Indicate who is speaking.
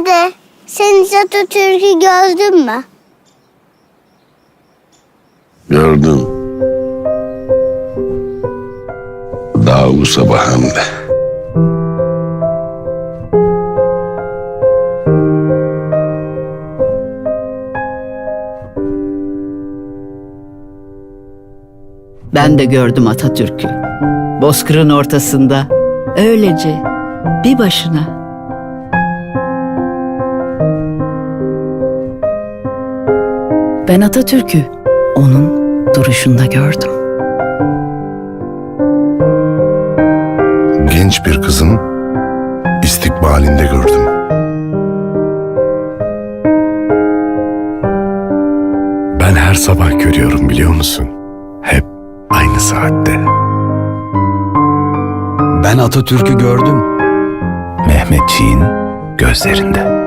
Speaker 1: Dede, sen hiç Atatürk'ü gördün mü?
Speaker 2: Gördüm. Daha bu sabah hem de.
Speaker 3: Ben de gördüm Atatürk'ü. Bozkır'ın ortasında. Öylece. Bir başına.
Speaker 4: Ben Atatürk'ü onun duruşunda gördüm.
Speaker 5: genç bir kızın istikbalinde gördüm. Ben her sabah görüyorum biliyor musun? Hep aynı saatte.
Speaker 6: Ben Atatürk'ü gördüm.
Speaker 5: Mehmetçiğin gözlerinde.